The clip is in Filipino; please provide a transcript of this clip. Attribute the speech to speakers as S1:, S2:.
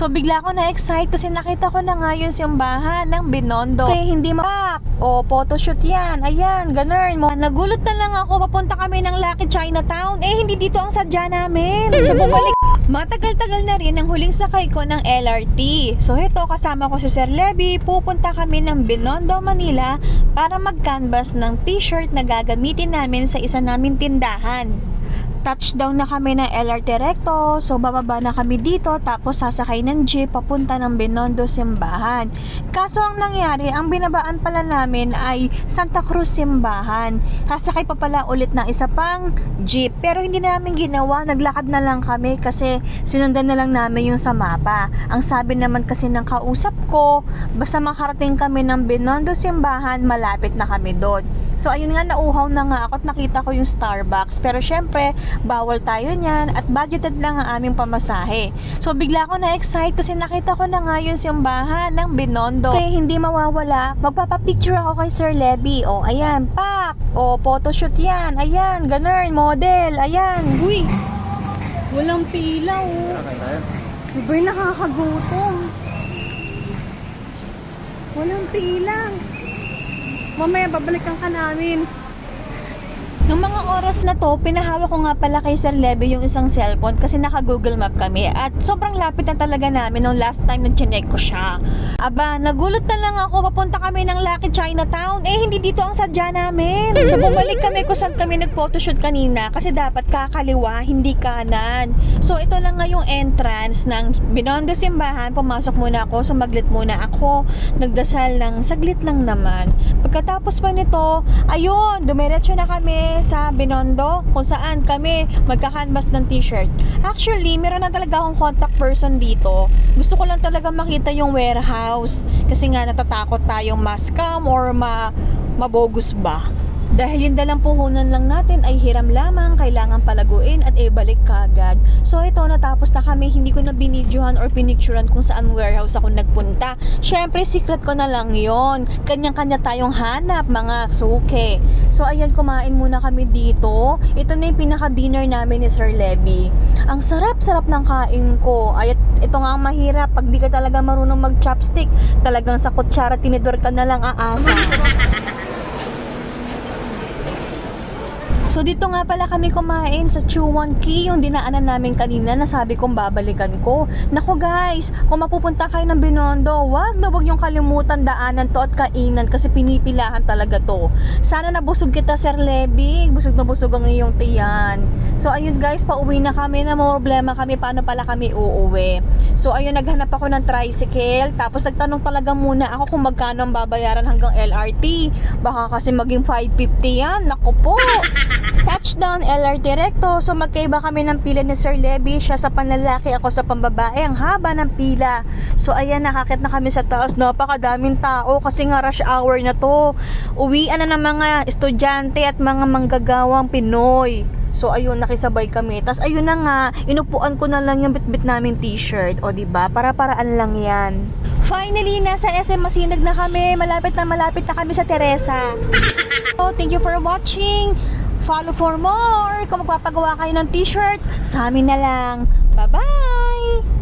S1: So bigla ako na-excite kasi nakita ko na nga yung simbahan ng Binondo. Kaya hindi ma o photoshoot yan. Ayan, ganun. Mo. Nagulat na lang ako. Papunta kami ng Lucky Chinatown. Eh, hindi dito ang sadya namin. So bumalik. Matagal-tagal na rin ang huling sakay ko ng LRT. So ito, kasama ko si Sir Levy. Pupunta kami ng Binondo, Manila para mag-canvas ng t-shirt na gagamitin namin sa isa naming tindahan touchdown na kami ng LRT Recto. So, bababa na kami dito tapos sasakay ng jeep papunta ng Binondo Simbahan. Kaso ang nangyari, ang binabaan pala namin ay Santa Cruz Simbahan. Sasakay pa pala ulit ng isa pang jeep. Pero hindi na namin ginawa. Naglakad na lang kami kasi sinundan na lang namin yung sa mapa. Ang sabi naman kasi ng kausap ko, basta makarating kami ng Binondo Simbahan, malapit na kami doon. So, ayun nga, nauhaw na nga ako at nakita ko yung Starbucks. Pero syempre, bawal tayo niyan at budgeted lang ang aming pamasahe. So bigla ako na-excite kasi nakita ko na nga yung simbahan ng Binondo. Kaya hindi mawawala, magpapapicture ako kay Sir Levy. O ayan, pak! O photoshoot yan, ayan, ganun, model, ayan. Uy! Walang pila oh. Iba'y nakakagutom. Walang pila. Mamaya babalikan ka namin. Nung mga oras na to, pinahawak ko nga pala kay Sir Levy yung isang cellphone kasi naka-Google Map kami at sobrang lapit na talaga namin nung last time nung chinek ko siya. Aba, nagulat na lang ako, papunta kami ng Lucky Chinatown. Eh, hindi dito ang sadya namin. So, bumalik kami kung saan kami nag-photoshoot kanina kasi dapat kakaliwa, hindi kanan. So, ito na nga yung entrance ng Binondo Simbahan. Pumasok muna ako, sumaglit muna ako. Nagdasal ng saglit lang naman. Pagkatapos pa nito, ayun, dumiretso na kami sa Binondo kung saan kami magkakanvas ng t-shirt. Actually, meron na talaga akong contact person dito. Gusto ko lang talaga makita yung warehouse kasi nga natatakot tayong ma-scam or ma mabogus ba. Dahil yung dalang puhunan lang natin ay hiram lamang, kailangan palaguin at ibalik kagad. So ito, natapos na kami, hindi ko na binidyohan or pinicturean kung saan warehouse ako nagpunta. Syempre, secret ko na lang yon. Kanyang-kanya tayong hanap, mga suke. So ayan, kumain muna kami dito. Ito na yung pinaka-dinner namin ni Sir Levy. Ang sarap-sarap ng kain ko. Ay, ito nga ang mahirap. Pag di ka talaga marunong mag-chopstick, talagang sa kutsara tinidor ka na lang aasa. So dito nga pala kami kumain sa Chuan Key, yung dinaanan namin kanina na sabi kong babalikan ko. Nako guys, kung mapupunta kayo ng Binondo, wag na wag yung kalimutan daanan to at kainan kasi pinipilahan talaga to. Sana nabusog kita Sir Levy, busog na busog ang iyong tiyan. So ayun guys, pauwi na kami na problema kami paano pala kami uuwi. So ayun, naghanap ako ng tricycle, tapos nagtanong talaga muna ako kung magkano ang babayaran hanggang LRT. Baka kasi maging 550 yan, nako po. Touchdown LRT Recto. So magkaiba kami ng pila ni Sir Levy. Siya sa panlalaki, ako sa pambabae. Ang haba ng pila. So ayan, nakakit na kami sa taas. Napakadaming tao kasi nga rush hour na to. Uwian na ng mga estudyante at mga manggagawang Pinoy. So ayun, nakisabay kami. Tapos ayun na nga, inupuan ko na lang yung bitbit naming t-shirt. O di ba Para paraan lang yan. Finally, nasa SM Masinag na kami. Malapit na malapit na kami sa Teresa. So, thank you for watching. Follow for more! Kung magpapagawa kayo ng t-shirt, sa amin na lang. Bye-bye!